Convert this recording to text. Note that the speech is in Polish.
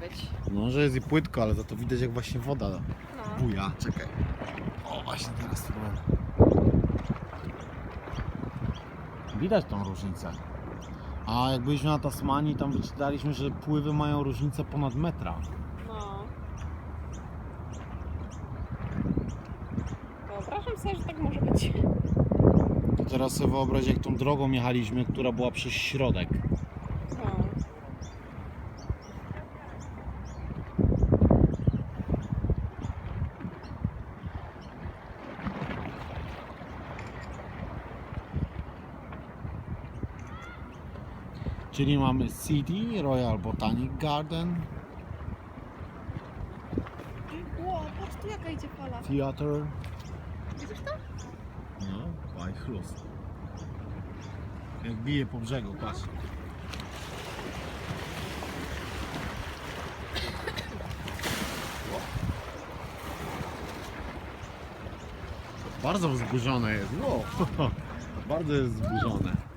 być. No, że jest i płytko, ale za to widać jak właśnie woda No. buja. Czekaj. O, właśnie teraz spróbuję. Widać tą różnicę. A jak byliśmy na Tasmanii, tam wyczytaliśmy, że pływy mają różnicę ponad metra. No. Wyobrażam sobie, że tak może być. To teraz sobie wyobraź, jak tą drogą jechaliśmy, która była przez środek. No. Czyli mamy City, Royal Botanic Garden, Ło, patrz tu jaka idzie fala. Theater. Widzisz to? No, Whitehurst. Jak bije po brzegu, patrz. Bardzo wzburzone jest. No, bardzo jest wzburzone.